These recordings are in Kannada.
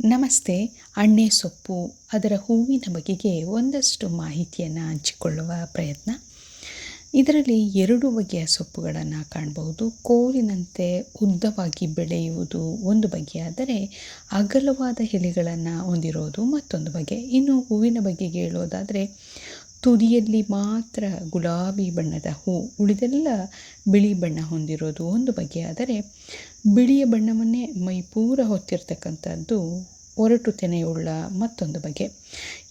ನಮಸ್ತೆ. ಅಣ್ಣೆ ಸೊಪ್ಪು, ಅದರ ಹೂವಿನ ಬಗೆಗೆ ಒಂದಷ್ಟು ಮಾಹಿತಿಯನ್ನು ಹಂಚಿಕೊಳ್ಳುವ ಪ್ರಯತ್ನ. ಇದರಲ್ಲಿ ಎರಡು ಬಗೆಯ ಸೊಪ್ಪುಗಳನ್ನು ಕಾಣಬಹುದು. ಕೋಲಿನಂತೆ ಉದ್ದವಾಗಿ ಬೆಳೆಯುವುದು ಒಂದು ಬಗೆಯಾದರೆ ಅಗಲವಾದ ಎಲೆಗಳನ್ನು ಹೊಂದಿರೋದು ಮತ್ತೊಂದು ಬಗೆ. ಇನ್ನು ಹೂವಿನ ಬಗೆಗೆ ಹೇಳೋದಾದರೆ ತುದಿಯಲ್ಲಿ ಮಾತ್ರ ಗುಲಾಬಿ ಬಣ್ಣದ ಹೂ ಉಳಿದೆಲ್ಲ ಬಿಳಿ ಬಣ್ಣ ಹೊಂದಿರೋದು ಒಂದು ಬಗೆಯಾದರೆ ಬಿಳಿಯ ಬಣ್ಣವನ್ನೇ ಮೈ ಪೂರ ಹೊತ್ತಿರ್ತಕ್ಕಂಥದ್ದು ಒರಟು ತೆನೆಯುಳ್ಳ ಮತ್ತೊಂದು ಬಗೆ.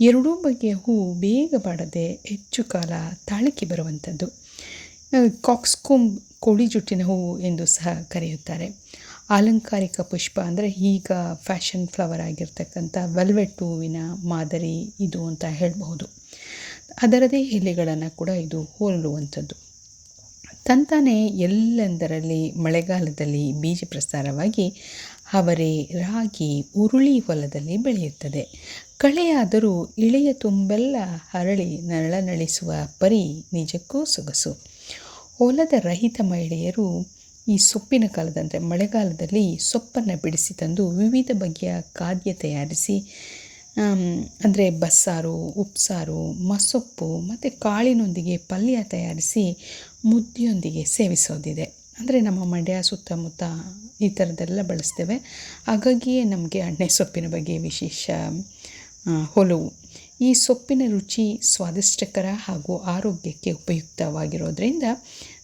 ಎರಡೂ ಬಗೆಯ ಹೂ ಬೇಗ ಬಾಡದೆ ಹೆಚ್ಚು ಕಾಲ ತಾಳಿಕೆ ಬರುವಂಥದ್ದು. ಕಾಕ್ಸ್ಕೊಂಬ್ ಕೋಳಿ ಜುಟ್ಟಿನ ಹೂವು ಎಂದು ಸಹ ಕರೆಯುತ್ತಾರೆ. ಅಲಂಕಾರಿಕ ಪುಷ್ಪ ಅಂದರೆ ಈಗ ಫ್ಯಾಷನ್ ಫ್ಲವರ್ ಆಗಿರ್ತಕ್ಕಂಥ ವೆಲ್ವೆಟ್ ಹೂವಿನ ಮಾದರಿ ಇದು ಅಂತ ಹೇಳಬಹುದು. ಅದರದೇ ಎಲೆಗಳನ್ನು ಕೂಡ ಇದು ಹೋಲುವಂಥದ್ದು. ತಂತಾನೆ ಎಲ್ಲೆಂದರಲ್ಲಿ ಮಳೆಗಾಲದಲ್ಲಿ ಬೀಜ ಪ್ರಸಾರವಾಗಿ ಅವರೆ ರಾಗಿ ಉರುಳಿ ಹೊಲದಲ್ಲಿ ಬೆಳೆಯುತ್ತದೆ. ಕಳೆಯಾದರೂ ಇಳೆಯ ತುಂಬೆಲ್ಲ ಹರಳಿ ನರಳನಳಿಸುವ ಪರಿ ನಿಜಕ್ಕೂ ಸೊಗಸು. ಹೊಲದ ರಹಿತ ಮಹಿಳೆಯರು ಈ ಸೊಪ್ಪಿನ ಕಾಲದಂದರೆ ಮಳೆಗಾಲದಲ್ಲಿ ಸೊಪ್ಪನ್ನು ಬಿಡಿಸಿ ತಂದು ವಿವಿಧ ಬಗೆಯ ಖಾದ್ಯ ತಯಾರಿಸಿ ಅಂದರೆ ಬಸ್ಸಾರು, ಉಪ್ಸಾರು, ಮಸೊಪ್ಪು ಮತ್ತು ಕಾಳಿನೊಂದಿಗೆ ಪಲ್ಯ ತಯಾರಿಸಿ ಮುದ್ದೆಯೊಂದಿಗೆ ಸೇವಿಸೋದಿದೆ. ಅಂದರೆ ನಮ್ಮ ಮಂಡ್ಯ ಸುತ್ತಮುತ್ತ ಈ ಥರದ್ದೆಲ್ಲ ಬಳಸ್ತೇವೆ. ಹಾಗಾಗಿಯೇ ನಮಗೆ ಅಣ್ಣೆ ಸೊಪ್ಪಿನ ಬಗ್ಗೆ ವಿಶೇಷ ಒಲವು. ಈ ಸೊಪ್ಪಿನ ರುಚಿ ಸ್ವಾದಿಷ್ಟಕರ ಹಾಗೂ ಆರೋಗ್ಯಕ್ಕೆ ಉಪಯುಕ್ತವಾಗಿರೋದ್ರಿಂದ,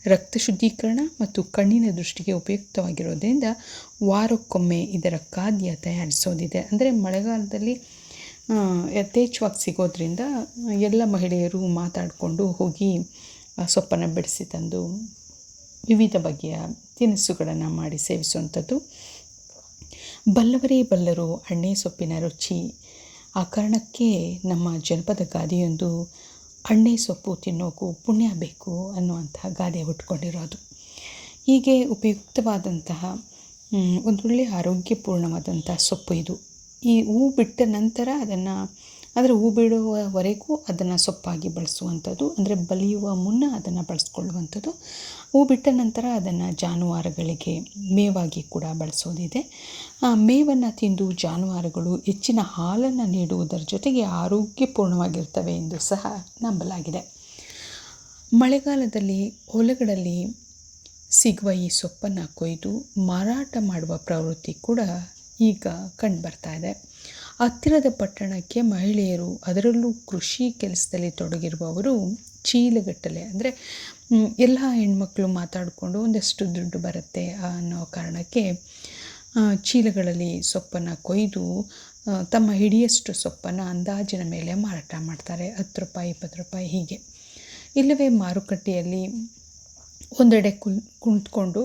ರಕ್ತ ಶುದ್ಧೀಕರಣ ಮತ್ತು ಕಣ್ಣಿನ ದೃಷ್ಟಿಗೆ ಉಪಯುಕ್ತವಾಗಿರೋದ್ರಿಂದ ವಾರಕ್ಕೊಮ್ಮೆ ಇದರ ಖಾದ್ಯ ತಯಾರಿಸೋದಿದೆ. ಅಂದರೆ ಮಳೆಗಾಲದಲ್ಲಿ ಯಥೇಚ್ಛವಾಗಿ ಸಿಗೋದ್ರಿಂದ ಎಲ್ಲ ಮಹಿಳೆಯರು ಮಾತಾಡಿಕೊಂಡು ಹೋಗಿ ಸೊಪ್ಪನ್ನು ಬಿಡಿಸಿ ತಂದು ವಿವಿಧ ಬಗೆಯ ತಿನಿಸುಗಳನ್ನು ಮಾಡಿ ಸೇವಿಸುವಂಥದ್ದು. ಬಲ್ಲವರೇ ಬಲ್ಲರು ಅಣ್ಣೆ ಸೊಪ್ಪಿನ ರುಚಿ. ಆ ಕಾರಣಕ್ಕೆ ನಮ್ಮ ಜನಪದ ಗಾದೆಯೊಂದು ಅಣ್ಣೆ ಸೊಪ್ಪು ತಿನ್ನೋಕು ಪುಣ್ಯ ಬೇಕು ಅನ್ನುವಂತಹ ಗಾದೆ ಹುಟ್ಕೊಂಡಿರೋದು. ಹೀಗೆ ಉಪಯುಕ್ತವಾದಂತಹ ಒಂದೊಳ್ಳೆ ಆರೋಗ್ಯಪೂರ್ಣವಾದಂಥ ಸೊಪ್ಪು ಇದು. ಈ ಹೂ ಬಿಟ್ಟ ನಂತರ ಅದನ್ನು, ಅಂದರೆ ಹೂ ಬಿಡುವವರೆಗೂ ಅದನ್ನು ಸೊಪ್ಪಾಗಿ ಬಳಸುವಂಥದ್ದು, ಅಂದರೆ ಬಲಿಯುವ ಮುನ್ನ ಅದನ್ನು ಬಳಸ್ಕೊಳ್ಳುವಂಥದ್ದು. ಹೂ ಬಿಟ್ಟ ನಂತರ ಅದನ್ನು ಜಾನುವಾರುಗಳಿಗೆ ಮೇವಾಗಿ ಕೂಡ ಬಳಸೋದಿದೆ. ಆ ಮೇವನ್ನು ತಿಂದು ಜಾನುವಾರುಗಳು ಹೆಚ್ಚಿನ ಹಾಲನ್ನು ನೀಡುವುದರ ಜೊತೆಗೆ ಆರೋಗ್ಯಪೂರ್ಣವಾಗಿರ್ತವೆ ಎಂದು ಸಹ ನಂಬಲಾಗಿದೆ. ಮಳೆಗಾಲದಲ್ಲಿ ಹೊಲಗಳಲ್ಲಿ ಸಿಗುವ ಈ ಸೊಪ್ಪನ್ನು ಕೊಯ್ದು ಮಾರಾಟ ಮಾಡುವ ಪ್ರವೃತ್ತಿ ಕೂಡ ಈಗ ಕಂಡುಬರ್ತಾ ಇದೆ. ಹತ್ತಿರದ ಪಟ್ಟಣಕ್ಕೆ ಮಹಿಳೆಯರು, ಅದರಲ್ಲೂ ಕೃಷಿ ಕೆಲಸದಲ್ಲಿ ತೊಡಗಿರುವವರು ಚೀಲಗಟ್ಟಲೆ ಅಂದರೆ ಎಲ್ಲ ಹೆಣ್ಮಕ್ಳು ಮಾತಾಡಿಕೊಂಡು ಒಂದಷ್ಟು ದುಡ್ಡು ಬರುತ್ತೆ ಅನ್ನೋ ಕಾರಣಕ್ಕೆ ಚೀಲಗಳಲ್ಲಿ ಸೊಪ್ಪನ್ನು ಕೊಯ್ದು ತಮ್ಮ ಹಿಡಿಯಷ್ಟು ಸೊಪ್ಪನ್ನು ಅಂದಾಜಿನ ಮೇಲೆ ಮಾರಾಟ ಮಾಡ್ತಾರೆ. ಹತ್ತು ರೂಪಾಯಿ, ಇಪ್ಪತ್ತು ರೂಪಾಯಿ ಹೀಗೆ. ಇಲ್ಲವೇ ಮಾರುಕಟ್ಟೆಯಲ್ಲಿ ಒಂದೆಡೆ ಕುಲ್ ಕುಳಿತ್ಕೊಂಡು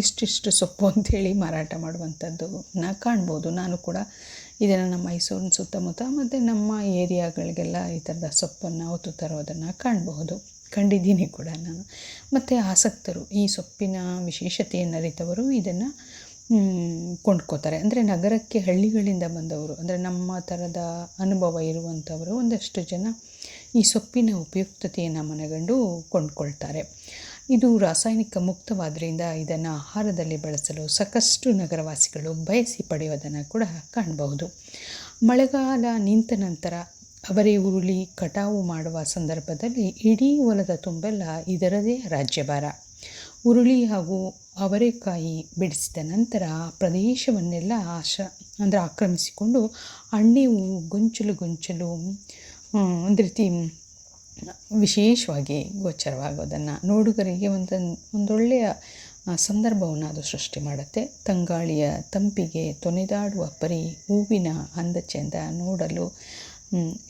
ಇಷ್ಟಿಷ್ಟು ಸೊಪ್ಪು ಅಂತೇಳಿ ಮಾರಾಟ ಮಾಡುವಂಥದ್ದನ್ನ ಕಾಣ್ಬೋದು. ನಾನು ಕೂಡ ಇದನ್ನು ನಮ್ಮ ಮೈಸೂರಿನ ಸುತ್ತಮುತ್ತ ಮತ್ತು ನಮ್ಮ ಏರಿಯಾಗಳಿಗೆಲ್ಲ ಈ ಥರದ ಸೊಪ್ಪನ್ನು ಹೊತ್ತು ತರೋದನ್ನು ಕಾಣಬಹುದು. ಕಂಡಿದ್ದೀನಿ ಕೂಡ ನಾನು. ಮತ್ತು ಆಸಕ್ತರು ಈ ಸೊಪ್ಪಿನ ವಿಶೇಷತೆಯನ್ನು ಅರಿತವರು ಇದನ್ನು ಕೊಂಡ್ಕೋತಾರೆ. ಅಂದರೆ ನಗರಕ್ಕೆ ಹಳ್ಳಿಗಳಿಂದ ಬಂದವರು, ಅಂದರೆ ನಮ್ಮ ಥರದ ಅನುಭವ ಇರುವಂಥವರು ಒಂದಷ್ಟು ಜನ ಈ ಸೊಪ್ಪಿನ ಉಪಯುಕ್ತತೆಯನ್ನು ಮನಗಂಡು ಕೊಂಡ್ಕೊಳ್ತಾರೆ. ಇದು ರಾಸಾಯನಿಕ ಮುಕ್ತವಾದ್ದರಿಂದ ಇದನ್ನು ಆಹಾರದಲ್ಲಿ ಬಳಸಲು ಸಾಕಷ್ಟು ನಗರವಾಸಿಗಳು ಬಯಸಿ ಪಡೆಯೋದನ್ನು ಕೂಡ ಕಾಣಬಹುದು. ಮಳೆಗಾಲ ನಿಂತ ನಂತರ ಅವರೇ ಉರುಳಿ ಕಟಾವು ಮಾಡುವ ಸಂದರ್ಭದಲ್ಲಿ ಇಡೀ ಹೊಲದ ತುಂಬೆಲ್ಲ ಇದರದೇ ರಾಜ್ಯಭಾರ. ಉರುಳಿ ಹಾಗೂ ಅವರೆಕಾಯಿ ಬಿಡಿಸಿದ ನಂತರ ಪ್ರದೇಶವನ್ನೆಲ್ಲ ಆಶ, ಅಂದರೆ ಆಕ್ರಮಿಸಿಕೊಂಡು ಅಣ್ಣೆ ಹೂವು ಗೊಂಚಲು ಗೊಂಚಲು ಒಂದು ರೀತಿ ವಿಶೇಷವಾಗಿ ಗೋಚರವಾಗೋದನ್ನು ನೋಡುಗರಿಗೆ ಒಂದೊಂದು ಒಂದೊಳ್ಳೆಯ ಸಂದರ್ಭವನ್ನು ಅದು ಸೃಷ್ಟಿ ಮಾಡುತ್ತೆ. ತಂಗಾಳಿಯ ತಂಪಿಗೆ ತೊನೆದಾಡುವ ಪರಿ ಹೂವಿನ ಅಂದ ಚೆಂದ ನೋಡಲು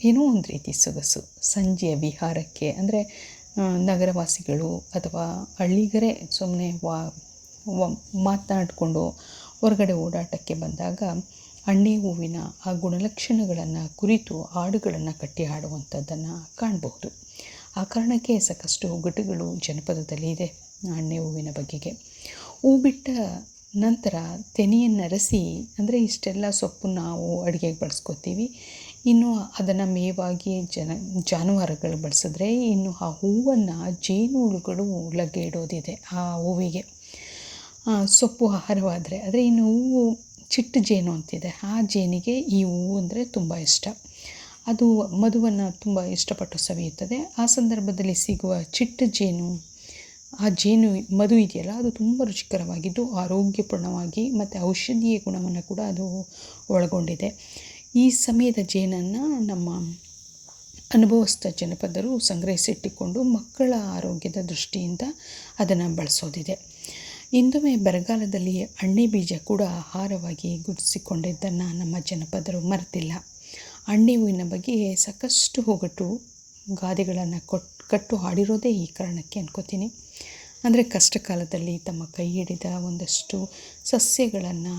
ಏನೋ ಒಂದು ರೀತಿ ಸೊಗಸು. ಸಂಜೆಯ ವಿಹಾರಕ್ಕೆ, ಅಂದರೆ ನಗರವಾಸಿಗಳು ಅಥವಾ ಹಳ್ಳಿಗರೇ ಸುಮ್ಮನೆ ವಾ ಮಾತನಾಡಿಕೊಂಡು ಹೊರಗಡೆ ಓಡಾಟಕ್ಕೆ ಬಂದಾಗ ಅಣ್ಣೆ ಹೂವಿನ ಆ ಗುಣಲಕ್ಷಣಗಳನ್ನು ಕುರಿತು ಹಾಡುಗಳನ್ನು ಕಟ್ಟಿ ಹಾಡುವಂಥದ್ದನ್ನು ಕಾಣಬಹುದು. ಆ ಕಾರಣಕ್ಕೆ ಸಾಕಷ್ಟು ಒಗ್ಗಟ್ಟುಗಳು ಜನಪದದಲ್ಲಿ ಇದೆ ಅಣ್ಣೆ ಹೂವಿನ ಬಗೆಗೆ. ಹೂ ಬಿಟ್ಟ ನಂತರ ತೆನೆಯನ್ನು ಅರಸಿ ಅಂದರೆ ಇಷ್ಟೆಲ್ಲ ಸೊಪ್ಪು ನಾವು ಅಡುಗೆಗೆ ಬಳಸ್ಕೋತೀವಿ. ಇನ್ನು ಅದನ್ನು ಮೇವಾಗಿ ಜನ, ಜಾನುವಾರುಗಳು ಬಳಸಿದ್ರೆ ಇನ್ನು ಆ ಹೂವನ್ನು ಜೇನುಹುಳುಗಳು ಲಗ್ಗೆ ಇಡೋದಿದೆ ಆ ಹೂವಿಗೆ. ಸೊಪ್ಪು ಆಹಾರವಾದರೆ, ಆದರೆ ಇನ್ನು ಹೂವು ಚಿಟ್ಟು ಜೇನು ಅಂತಿದೆ. ಆ ಜೇನಿಗೆ ಈ ಹೂವು ಅಂದರೆ ತುಂಬ ಇಷ್ಟ. ಅದು ಮಧುವನ್ನು ತುಂಬ ಇಷ್ಟಪಟ್ಟು ಸವಿಯುತ್ತದೆ. ಆ ಸಂದರ್ಭದಲ್ಲಿ ಸಿಗುವ ಚಿಟ್ಟು ಜೇನು, ಆ ಜೇನು ಮಧು ಇದೆಯಲ್ಲ, ಅದು ತುಂಬ ರುಚಿಕರವಾಗಿದ್ದು ಆರೋಗ್ಯಪೂರ್ಣವಾಗಿ ಮತ್ತು ಔಷಧೀಯ ಗುಣವನ್ನು ಕೂಡ ಅದು ಒಳಗೊಂಡಿದೆ. ಈ ಸಮಯದ ಜೇನನ್ನು ನಮ್ಮ ಅನುಭವಸ್ಥ ಜನಪದರು ಸಂಗ್ರಹಿಸಿಟ್ಟುಕೊಂಡು ಮಕ್ಕಳ ಆರೋಗ್ಯದ ದೃಷ್ಟಿಯಿಂದ ಅದನ್ನು ಬಳಸೋದಿದೆ. ಇಂದೊಮ್ಮೆ ಬರಗಾಲದಲ್ಲಿ ಅಣ್ಣೆ ಬೀಜ ಕೂಡ ಆಹಾರವಾಗಿ ಗುರುತಿಸಿಕೊಂಡಿದ್ದನ್ನು ನಮ್ಮ ಜನಪದರು ಮರೆತಿಲ್ಲ. ಅಣ್ಣೆ ಹೂವಿನ ಬಗ್ಗೆ ಸಾಕಷ್ಟು ಹೋಗಟ್ಟು ಗಾದೆಗಳನ್ನು ಕೊಟ್ಟು ಕಟ್ಟು ಹಾಡಿರೋದೇ ಈ ಕಾರಣಕ್ಕೆ ಅನ್ಕೋತೀನಿ. ಅಂದರೆ ಕಷ್ಟಕಾಲದಲ್ಲಿ ತಮ್ಮ ಕೈ ಹಿಡಿದ ಒಂದಷ್ಟು ಸಸ್ಯಗಳನ್ನು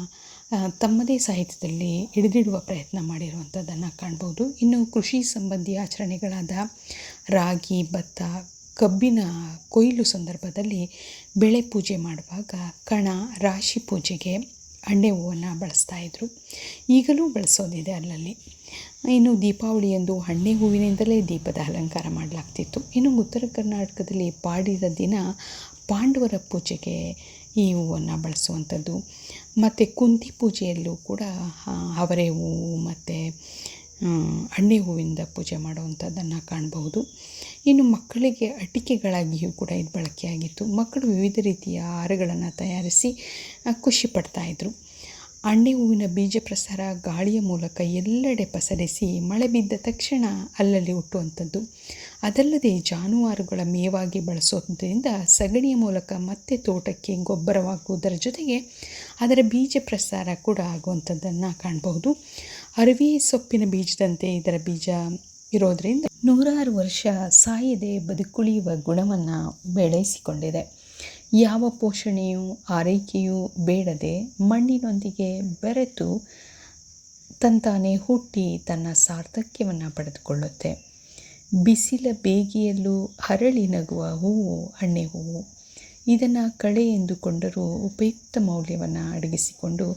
ತಮ್ಮದೇ ಸಾಹಿತ್ಯದಲ್ಲಿ ಹಿಡಿದಿಡುವ ಪ್ರಯತ್ನ ಮಾಡಿರುವಂಥದ್ದನ್ನು ಕಾಣ್ಬೋದು. ಇನ್ನು ಕೃಷಿ ಸಂಬಂಧಿ ಆಚರಣೆಗಳಾದ ರಾಗಿ, ಭತ್ತ, ಕಬ್ಬಿನ ಕೊಯ್ಲು ಸಂದರ್ಭದಲ್ಲಿ ಬೆಳೆ ಪೂಜೆ ಮಾಡುವಾಗ ಕಣ ರಾಶಿ ಪೂಜೆಗೆ ಹಣ್ಣೆ ಹೂವನ್ನು ಬಳಸ್ತಾ ಇದ್ದರು ಈಗಲೂ ಬಳಸೋದಿದೆ ಅಲ್ಲಲ್ಲಿ. ಇನ್ನು ದೀಪಾವಳಿಯಂದು ಹಣ್ಣೆ ಹೂವಿನಿಂದಲೇ ದೀಪದ ಅಲಂಕಾರ ಮಾಡಲಾಗ್ತಿತ್ತು. ಇನ್ನು ಉತ್ತರ ಕರ್ನಾಟಕದಲ್ಲಿ ಪಾಡಿದ ದಿನ ಪಾಂಡವರ ಪೂಜೆಗೆ ಈ ಹೂವನ್ನು ಬಳಸುವಂಥದ್ದು. ಮತ್ತು ಕುಂತಿ ಪೂಜೆಯಲ್ಲೂ ಕೂಡ ಅವರೆ ಹೂವು ಮತ್ತು ಅಣ್ಣೆ ಹೂವಿಂದ ಪೂಜೆ ಮಾಡುವಂಥದ್ದನ್ನು ಕಾಣಬಹುದು. ಇನ್ನು ಮಕ್ಕಳಿಗೆ ಅಟಿಕೆಗಳಾಗಿಯೂ ಕೂಡ ಇದು ಬಳಕೆಯಾಗಿತ್ತು. ಮಕ್ಕಳು ವಿವಿಧ ರೀತಿಯ ಆಹಾರಗಳನ್ನು ತಯಾರಿಸಿ ಖುಷಿ ಪಡ್ತಾಯಿದ್ರು ಅಣ್ಣೆ ಹೂವಿನ ಬೀಜ ಪ್ರಸಾರ ಗಾಳಿಯ ಮೂಲಕ ಎಲ್ಲೆಡೆ ಪಸರಿಸಿ, ಮಳೆ ಬಿದ್ದ ತಕ್ಷಣ ಅಲ್ಲಲ್ಲಿ ಹುಟ್ಟುವಂಥದ್ದು. ಅದಲ್ಲದೆ ಜಾನುವಾರುಗಳ ಮೇವಾಗಿ ಬಳಸೋದ್ರಿಂದ ಸಗಣಿಯ ಮೂಲಕ ಮತ್ತೆ ತೋಟಕ್ಕೆ ಗೊಬ್ಬರವಾಗುವುದರ ಜೊತೆಗೆ ಅದರ ಬೀಜ ಪ್ರಸಾರ ಕೂಡ ಆಗುವಂಥದ್ದನ್ನು ಕಾಣಬಹುದು. ಅರಿವಿ ಸೊಪ್ಪಿನ ಬೀಜದಂತೆ ಇದರ ಬೀಜ ಇರೋದರಿಂದ ನೂರಾರು ವರ್ಷ ಸಾಯದೆ ಬದುಕುಳಿಯುವ ಗುಣವನ್ನು ಬೆಳೆಸಿಕೊಂಡಿದೆ. ಯಾವ ಪೋಷಣೆಯೂ ಆರೈಕೆಯೂ ಬೇಡದೆ ಮಣ್ಣಿನೊಂದಿಗೆ ಬೆರೆತು ತಂತಾನೆ ಹುಟ್ಟಿ ತನ್ನ ಸಾರ್ಥಕ್ಯವನ್ನು ಪಡೆದುಕೊಳ್ಳುತ್ತೆ. ಬಿಸಿಲ ಬೇಗಿಯಲ್ಲೂ ಹರಳಿ ನಗುವ ಹೂವು, ಹಣ್ಣೆ ಹೂವು. ಇದನ್ನು ಕಳೆ ಎಂದುಕೊಂಡರೂ ಉಪಯುಕ್ತ ಮೌಲ್ಯವನ್ನು ಅಡಗಿಸಿಕೊಂಡು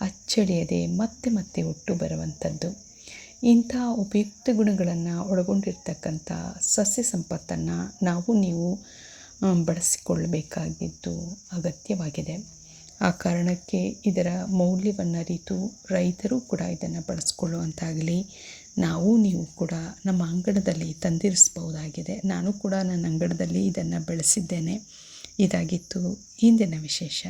ಅಚ್ಚಳಿಯದೆ ಮತ್ತೆ ಮತ್ತೆ ಹುಟ್ಟು ಬರುವಂಥದ್ದು ಇಂಥ ಉಪಯುಕ್ತ ಗುಣಗಳನ್ನು ಒಳಗೊಂಡಿರ್ತಕ್ಕಂಥ ಸಸ್ಯ ಸಂಪತ್ತನ್ನು ನಾವು ನೀವು ಬಳಸಿಕೊಳ್ಳಬೇಕಾಗಿದ್ದು ಅಗತ್ಯವಾಗಿದೆ. ಆ ಕಾರಣಕ್ಕೆ ಇದರ ಮೌಲ್ಯವನ್ನು ಅರಿತು ರೈತರು ಕೂಡ ಇದನ್ನು ಬಳಸ್ಕೊಳ್ಳುವಂತಾಗಲಿ ನಾವು, ನೀವು ಕೂಡ ನಮ್ಮ ಅಂಗಡದಲ್ಲಿ ತಂದಿರಿಸ್ಬಹುದಾಗಿದೆ. ನಾನು ಕೂಡ ನನ್ನ ಅಂಗಡದಲ್ಲಿ ಇದನ್ನು ಬೆಳೆಸಿದ್ದೇನೆ. ಇದಾಗಿತ್ತು. ಇಂದಿನ ವಿಶೇಷ.